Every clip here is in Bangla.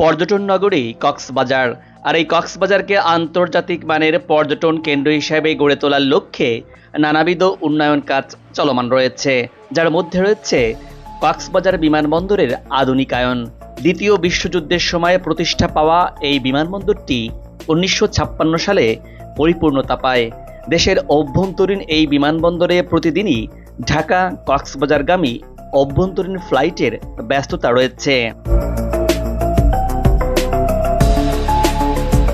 পর্যটন নগরী কক্সবাজার। আর এই কক্সবাজারকে আন্তর্জাতিক মানের পর্যটন কেন্দ্র হিসেবে গড়ে তোলার লক্ষ্যে নানাবিধ উন্নয়ন কাজ চলমান রয়েছে। যার মধ্যে রয়েছে কক্সবাজার বিমানবন্দরের আধুনিকায়ন। দ্বিতীয় বিশ্বযুদ্ধের সময় প্রতিষ্ঠা পাওয়া এই বিমানবন্দরটি উনিশশো ছাপ্পান্ন সালে পরিপূর্ণতা পায়। দেশের অভ্যন্তরীণ এই বিমানবন্দরে প্রতিদিনই ঢাকা কক্সবাজারগামী অভ্যন্তরীণ ফ্লাইটের ব্যস্ততা রয়েছে।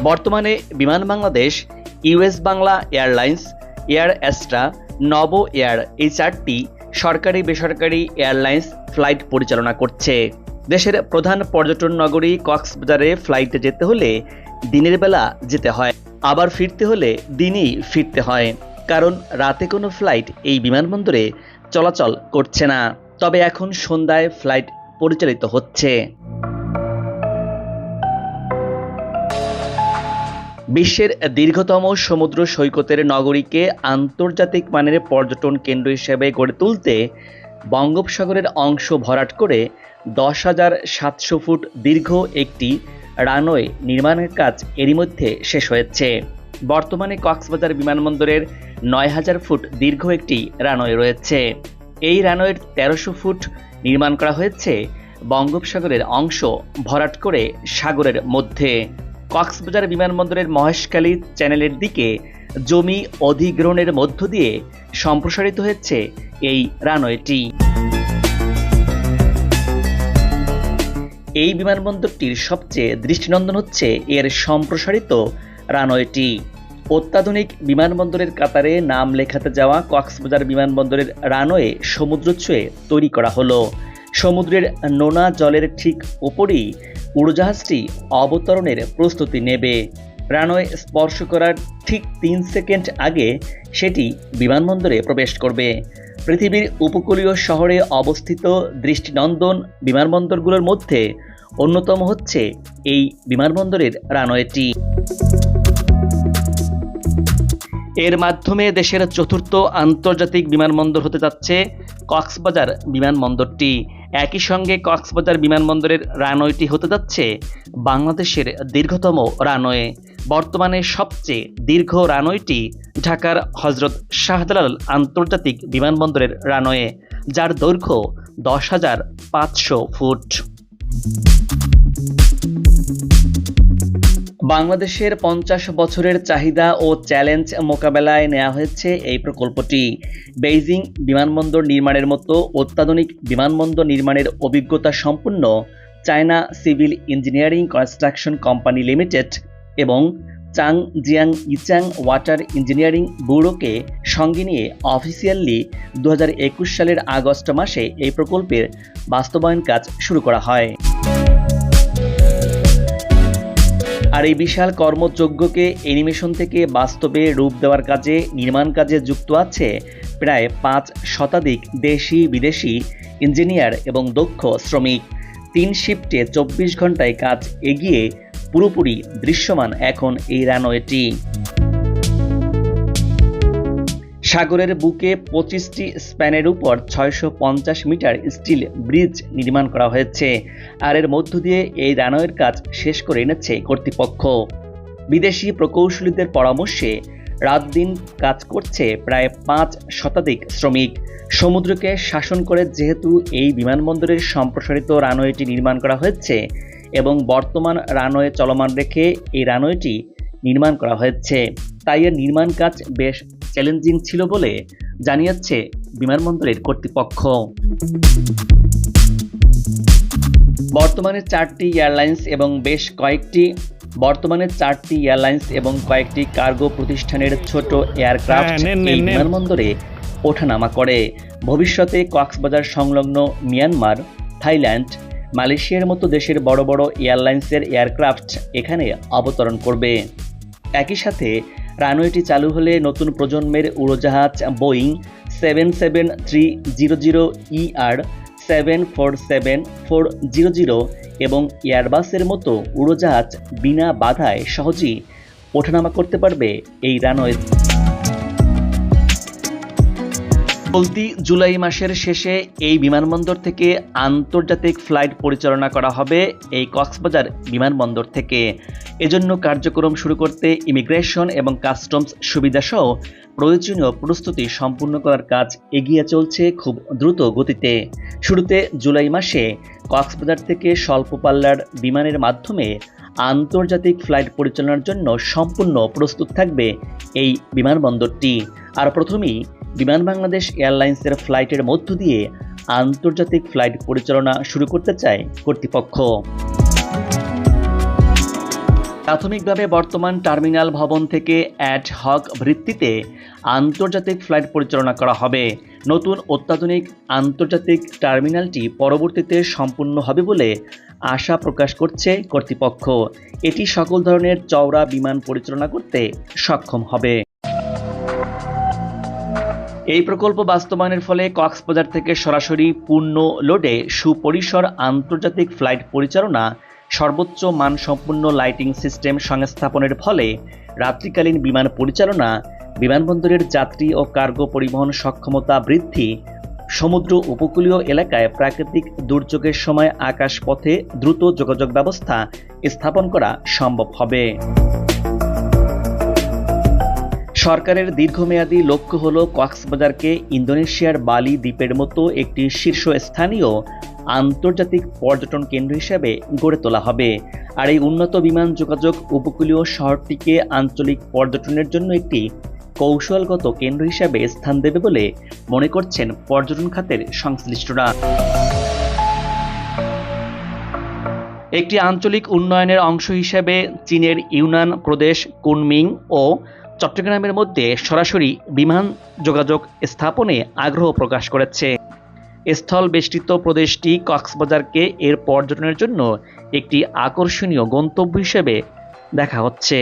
বর্তমানে Biman Bangladesh US Bangla airlines, air Astra Novo air এই চারটি সরকারি বেসরকারি এয়ারলাইন্স ফ্লাইট পরিচালনা করছে। দেশের প্রধান পর্যটন নগরী কক্সবাজারে ফ্লাইটে যেতে হলে দিনের বেলা যেতে হয়, আবার ফিরতে হলে দিনই ফিরতে হয়। কারণ রাতে কোনো ফ্লাইট এই বিমানবন্দরে চলাচল করছে না। তবে এখন সন্ধ্যায় ফ্লাইট পরিচালিত হচ্ছে। বিশ্বের দীর্ঘতম সমুদ্র সৈকতের নগরীকে আন্তর্জাতিক মানের পর্যটন কেন্দ্র হিসেবে গড়ে তুলতে বঙ্গোপসাগরের অংশ ভরাট করে দশ হাজার সাতশো ফুট দীর্ঘ একটি রানওয়ে নির্মাণের কাজ এরই মধ্যে শেষ হয়েছে। বর্তমানে কক্সবাজার বিমানবন্দরের নয় হাজার ফুট দীর্ঘ একটি রানওয়ে রয়েছে। এই রানওয়ের তেরোশো ফুট নির্মাণ করা হয়েছে বঙ্গোপসাগরের অংশ ভরাট করে সাগরের মধ্যে। কক্সবাজার বিমানবন্দরের মহেশখালী চ্যানেলের দিকে জমি অধিগ্রহণের মধ্য দিয়ে সম্প্রসারিত হয়েছে এই রানওয়েটি। এই বিমানবন্দরটির সবচেয়ে দৃষ্টিনন্দন হচ্ছে এর সম্প্রসারিত রানওয়েটি। অত্যাধুনিক বিমানবন্দরের কাতারে নাম লেখাতে যাওয়া কক্সবাজার বিমানবন্দরের রানওয়ে সমুদ্র ছুঁয়ে তৈরি করা হলো। সমুদ্রের নোনা জলের ঠিক ওপরেই উড়োজাহাজটি অবতরণের প্রস্তুতি নেবে। রানওয়ে স্পর্শ করার ঠিক তিন সেকেন্ড আগে সেটি বিমানবন্দরে প্রবেশ করবে। পৃথিবীর উপকূলীয় শহরে অবস্থিত দৃষ্টিনন্দন বিমানবন্দরগুলোর মধ্যে অন্যতম হচ্ছে এই বিমানবন্দরের রানওয়েটি। এর মাধ্যমে দেশের চতুর্থ আন্তর্জাতিক বিমানবন্দর হতে যাচ্ছে কক্সবাজার বিমানবন্দরটি। একই সঙ্গে কক্সবাজার বিমানবন্দরের রানওয়েটি হতে যাচ্ছে বাংলাদেশের দীর্ঘতম রানওয়ে। বর্তমানে সবচেয়ে দীর্ঘ রানওয়েটি ঢাকার হজরত শাহজালাল আন্তর্জাতিক বিমানবন্দরের রানওয়ে, যার দৈর্ঘ্য দশ হাজার পাঁচশো ফুট। বাংলাদেশের পঞ্চাশ বছরের চাহিদা ও চ্যালেঞ্জ মোকাবেলায় নেওয়া হয়েছে এই প্রকল্পটি। বেইজিং বিমানবন্দর নির্মাণের মতো অত্যাধুনিক বিমানবন্দর নির্মাণের অভিজ্ঞতা সম্পন্ন China civil engineering construction company limited এবং Chang Jiang Yichang water engineering ব্যুরোকে সঙ্গে নিয়ে অফিসিয়ালি দু হাজার একুশ সালের আগস্ট মাসে এই প্রকল্পের বাস্তবায়ন কাজ শুরু করা হয়। আর এই বিশাল কর্মযজ্ঞকে অ্যানিমেশন থেকে বাস্তবে রূপ দেওয়ার কাজে, নির্মাণ কাজে যুক্ত আছে প্রায় পাঁচ শতাধিক দেশি, বিদেশি ইঞ্জিনিয়ার এবং দক্ষ শ্রমিক। তিন শিফটে চব্বিশ ঘন্টায় কাজ এগিয়ে পুরোপুরি দৃশ্যমান এখন এই রানওয়েটি। সাগরের বুকে পঁচিশটি স্প্যানের উপর ছয়শো পঞ্চাশ মিটার স্টিল ব্রিজ নির্মাণ করা হয়েছে। আর এর মধ্য দিয়ে এই রানওয়ের কাজ শেষ করে এনেছে কর্তৃপক্ষ। বিদেশি প্রকৌশলীদের পরামর্শে রাত দিন কাজ করছে প্রায় পাঁচ শতাধিক শ্রমিক। সমুদ্রকে শাসন করে যেহেতু এই বিমানবন্দরের সম্প্রসারিত রানওয়েটি নির্মাণ করা হয়েছে এবং বর্তমান রানওয়ে চলমান রেখে এই রানওয়েটি নির্মাণ করা হয়েছে, তাই এর নির্মাণ কাজ বেশ চ্যালেঞ্জিং ছিল বলে জানিয়েছে বিমানবন্দরের কর্তৃপক্ষ। বর্তমানে চারটি এয়ারলাইন্স এবং বেশ কয়েকটি বর্তমানে চারটি এয়ারলাইন্স এবং কয়েকটি কার্গো প্রতিষ্ঠানের ছোট এয়ারক্রাফট হ্যাঁ, এই বিমানবন্দরে ওঠানামা করে। ভবিষ্যতে কক্সবাজার সংলগ্ন মিয়ানমার থাইল্যান্ড মালয়েশিয়ার মতো দেশের বড় বড় এয়ারলাইন্সের এয়ারক্রাফট এখানে অবতরণ করবে। একই সাথে রানওয়েটি চালু হলে নতুন প্রজন্মের উড়োজাহাজ Boeing seven seven three zero zero ER seven four seven four zero zero এবং এয়ারবাসের মতো উড়োজাহাজ বিনা বাধায় সহজেই ওঠানামা করতে পারবে এই রানওয়ে। চলতি জুলাই মাসের শেষে এই বিমানবন্দর থেকে আন্তর্জাতিক ফ্লাইট পরিচালনা করা হবে এই কক্সবাজার বিমানবন্দর থেকে। এজন্য কার্যক্রম শুরু করতে ইমিগ্রেশন এবং কাস্টমস সুবিধাসহ প্রয়োজনীয় প্রস্তুতি সম্পূর্ণ করার কাজ এগিয়ে চলছে খুব দ্রুত গতিতে। শুরুতে জুলাই মাসে কক্সবাজার থেকে স্বল্প পাল্লার বিমানের মাধ্যমে আন্তর্জাতিক ফ্লাইট পরিচালনার জন্য সম্পূর্ণ প্রস্তুত থাকবে এই বিমানবন্দরটি। আর প্রথমেই বিমান বাংলাদেশ এয়ারলাইন্সের ফ্লাইটের মধ্য দিয়ে আন্তর্জাতিক ফ্লাইট পরিচালনা শুরু করতে চায় কর্তৃপক্ষ। প্রাথমিকভাবে বর্তমান টার্মিনাল ভবন থেকে অ্যাড হক ভিত্তিতে আন্তর্জাতিক ফ্লাইট পরিচালনা করা হবে। নতুন অত্যাধুনিক আন্তর্জাতিক টার্মিনালটি পরবর্তীতে সম্পূর্ণ হবে বলে আশা প্রকাশ করছে কর্তৃপক্ষ। এটি সকল ধরনের চওড়া বিমান পরিচালনা করতে সক্ষম হবে। এই প্রকল্প বাস্তবায়নের ফলে কক্সবাজার থেকে সরাসরি পূর্ণ লোডে সুপরিসর আন্তর্জাতিক ফ্লাইট পরিচালনা, সর্বোচ্চ মানসম্পন্ন লাইটিং সিস্টেম সংস্থাপনের ফলে রাত্রিকালীন বিমান পরিচালনা, বিমানবন্দরের যাত্রী ও কার্গো পরিবহন সক্ষমতা বৃদ্ধি, সমুদ্র উপকূলীয় এলাকায় প্রাকৃতিক দুর্যোগের সময় আকাশপথে দ্রুত যোগাযোগ ব্যবস্থা স্থাপন করা সম্ভব হবে। সরকারের দীর্ঘমেয়াদী লক্ষ্য হল কক্সবাজারকে ইন্দোনেশিয়ার বালি দ্বীপের মতো একটি শীর্ষস্থানীয় আন্তর্জাতিক পর্যটন কেন্দ্র হিসেবে গড়ে তোলা হবে। আর এই উন্নত বিমান যোগাযোগ উপকূলীয় শহরটিকে আঞ্চলিক পর্যটনের জন্য একটি কৌশলগত কেন্দ্র হিসেবে স্থান দেবে বলে মনে করছেন পর্যটন খাতের সংশ্লিষ্টরা। একটি আঞ্চলিক উন্নয়নের অংশ হিসেবে চীনের ইউনান প্রদেশ, কুনমিং ও চট্টগ্রামের মধ্যে সরাসরি বিমান যোগাযোগ স্থাপনে আগ্রহ প্রকাশ করেছে। স্থল বেষ্টিত প্রদেশটি কক্সবাজারকে এর পর্যটনের জন্য একটি আকর্ষণীয় গন্তব্য হিসেবে দেখা হচ্ছে।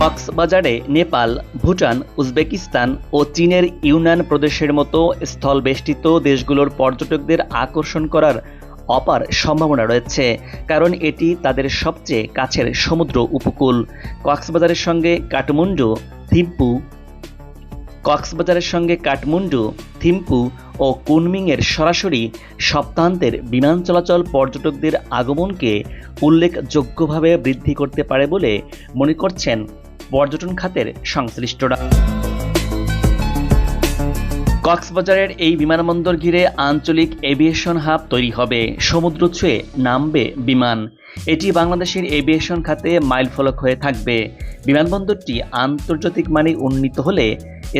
কক্সবাজারে নেপাল, ভুটান, উজবেকিস্তান ও চীনের ইউনান প্রদেশের মতো স্থল বেষ্টিত দেশগুলোর পর্যটকদের আকর্ষণ করার অপার সম্ভাবনা রয়েছে, কারণ এটি তাদের সবচেয়ে কাছের সমুদ্র উপকূল। কক্সবাজারের সঙ্গে কাঠমান্ডু, থিম্পু। কক্সবাজারের সঙ্গে কাঠমান্ডু, থিম্পু ও কুনমিংয়ের সরাসরি সপ্তাহান্তের বিমান চলাচল পর্যটকদের আগমনকে উল্লেখযোগ্যভাবে বৃদ্ধি করতে পারে বলে মনে করছেন পর্যটন খাতের সংশ্লিষ্টরা। কক্সবাজারের এই বিমানবন্দর ঘিরে আঞ্চলিক এভিয়েশন হাব তৈরি হবে। সমুদ্র ছুঁয়ে নামবে বিমান। এটি বাংলাদেশের এভিয়েশন খাতে মাইলফলক হয়ে থাকবে। বিমানবন্দরটি আন্তর্জাতিক মানে উন্নীত হলে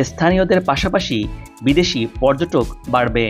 স্থানীয়দের পাশাপাশি বিদেশি পর্যটক বাড়বে।